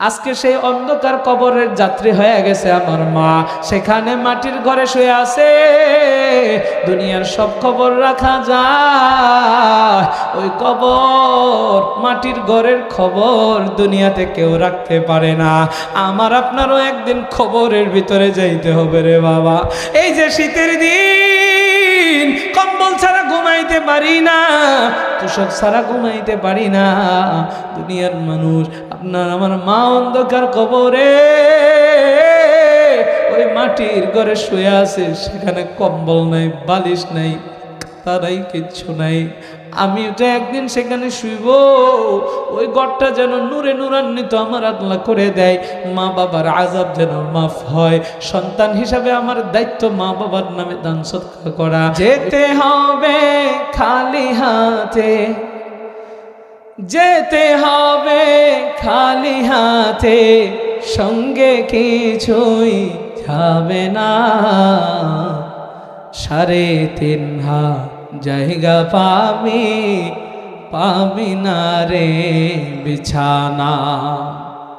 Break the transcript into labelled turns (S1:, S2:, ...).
S1: আজকে সেই অন্ধকার কবরের যাত্রী হয়ে গেছে আমার মা। সেখানে মাটির ঘরে শুয়ে আছে। দুনিয়ার সব খবর রাখা যায়। ওই কবর, মাটির ঘরের খবর দুনিয়াতে কেউ রাখতে পারে না। আমার আপনারও একদিন খবরের ভিতরে যাইতে হবে রে বাবা। এই যে শীতের দিন, কম্বল ছাড়া ঘুমাইতে পারি না। তুষক সারা ঘুমাইতে পারি না। দুনিয়ার মানুষ, আপনার আমার মা অন্ধকার কবরে, ওই মাটির ঘরে শুয়ে আছে, সেখানে কম্বল নাই, বালিশ নাই, তারাই কিচ্ছু নাই। আমি তো একদিন সেখানে শুইব, ওই ঘরটা যেন নূরে নূরান্বিত আমার আল্লাহ করে দেয়, মা বাবার আজাব যেন মাফ হয়। সন্তান হিসাবে আমার দায়িত্ব মা বাবার নামে দান সৎকার করা। যেতে হবে খালি হাতে, যেতে হবে খালি হাতে, সঙ্গে কিছুই যাবে না। সাড়ে তিন হাত জায়গা পাবি পাবি না রে বিছানা।